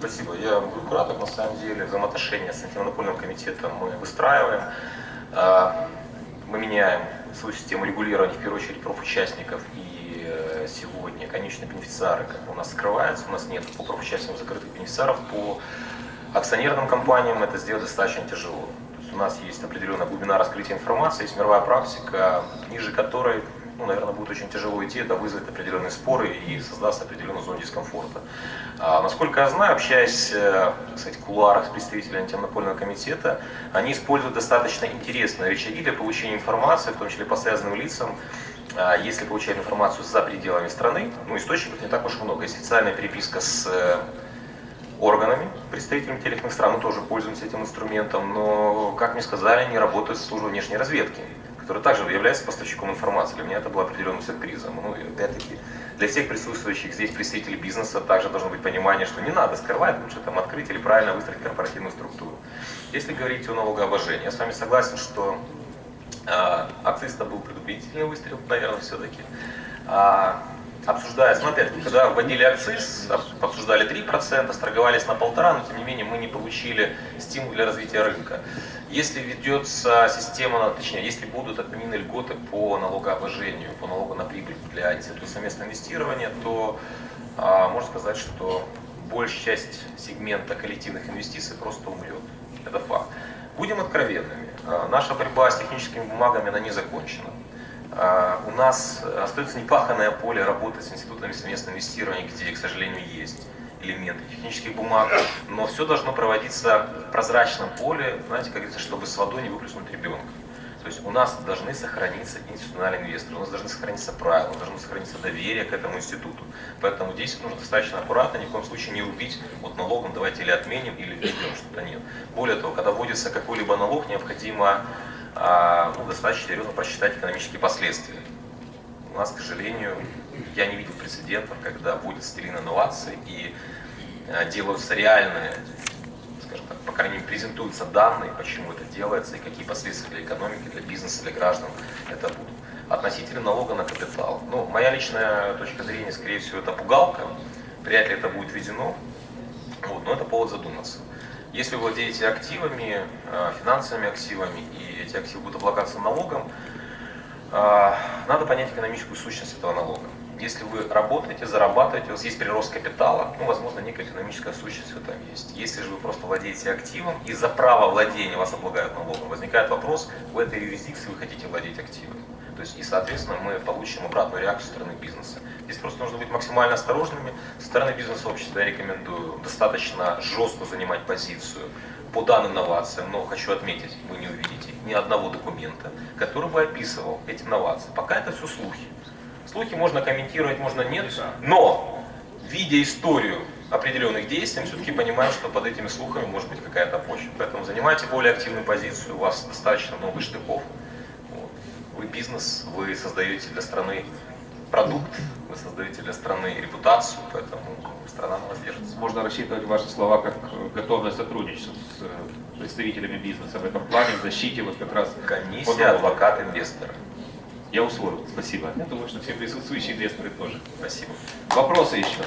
Спасибо. Я буду краток. На самом деле взаимоотношения с антимонопольным комитетом мы выстраиваем. А, Мы меняем свою систему регулирования, в первую очередь, профучастников. И э, сегодня конечные бенефициары как у нас скрываются, у нас нет по профучастникам закрытых бенефициаров. По акционерным компаниям это сделать достаточно тяжело. То есть у нас есть определенная глубина раскрытия информации, есть мировая практика, ниже которой ну, наверное, будет очень тяжело идти, это вызовет определенные споры и создаст определенную зону дискомфорта. А, насколько я знаю, общаясь э, кстати, в кулуарах с представителями антимонопольного комитета, они используют достаточно интересные рычаги для получения информации, в том числе по связанным лицам, а, если получают информацию за пределами страны, ну, источников не так уж много. Есть официальная переписка с э, органами, представителями тех стран, мы тоже пользуемся этим инструментом, но, как мне сказали, они работают с службой внешней разведки, которая также является поставщиком информации. Для меня это было определенным сюрпризом. Ну, и опять-таки, для всех присутствующих здесь представителей бизнеса также должно быть понимание, что не надо скрывать, лучше там открыть или правильно выстроить корпоративную структуру. Если говорить о налогообложении, я с вами согласен, что э, акциз-то был предупредительный выстрел, наверное, все-таки. А, обсуждается, ну опять когда вводили акциз, об- обсуждали 3%, сторговались на полтора, но тем не менее мы не получили стимул для развития рынка. Если ведется система, точнее, если будут отменены льготы по налогообложению, по налогу на прибыль для института совместного инвестирования, то а, можно сказать, что большая часть сегмента коллективных инвестиций просто умрет. Это факт. Будем откровенными. А, Наша борьба с техническими бумагами, она не закончена. А, У нас остается непаханное поле работы с институтами совместного инвестирования, где, к сожалению, есть элементы технических бумаг, но все должно проводиться в прозрачном поле, знаете, как говорится, чтобы с водой не выплеснуть ребенка. То есть у нас должны сохраниться институциональные инвесторы, у нас должны сохраниться правила, должно сохраниться доверие к этому институту. Поэтому здесь нужно достаточно аккуратно, ни в коем случае не рубить вот налогом, давайте или отменим, или введем что-то нет. Более того, когда вводится какой-либо налог, необходимо ну, достаточно серьезно просчитать экономические последствия. У нас, к сожалению, я не видел прецедентов, когда вводят стилин инновации и э, делаются реальные, скажем так, по крайней мере, презентуются данные, почему это делается и какие последствия для экономики, для бизнеса, для граждан это будут. Относительно налога на капитал. Ну, моя личная точка зрения, скорее всего, это пугалка. Вряд ли это будет введено. Вот, но это повод задуматься. Если вы владеете активами, э, финансовыми активами, и эти активы будут облагаться налогом, а, надо понять экономическую сущность этого налога. Если вы работаете, зарабатываете, у вас есть прирост капитала, ну, возможно, некая экономическая сущность в этом есть. Если же вы просто владеете активом, и за право владения вас облагают налогом, возникает вопрос, в этой юрисдикции вы хотите владеть активом. То есть, и, соответственно, мы получим обратную реакцию со стороны бизнеса. Здесь просто нужно быть максимально осторожными. Со стороны бизнес-сообщества я рекомендую достаточно жестко занимать позицию по данным инновациям, но хочу отметить, вы не увидите ни одного документа, который бы описывал эти инновации. Пока это все слухи. Слухи можно комментировать, можно нет, но видя историю определенных действий, мы все-таки понимаем, что под этими слухами может быть какая-то почва. Поэтому занимайте более активную позицию, у вас достаточно много штыков. Вот. Вы бизнес, вы создаете для страны продукт, вы создаете для страны репутацию, поэтому страна на вас держится. Можно рассчитывать ваши слова как готовность сотрудничества с э, представителями бизнеса в этом плане, в защите вот как раз Комиссия, адвокат, инвестор. Я усвоил, спасибо. Я думаю, что все присутствующие инвесторы тоже. Спасибо. Вопросы еще?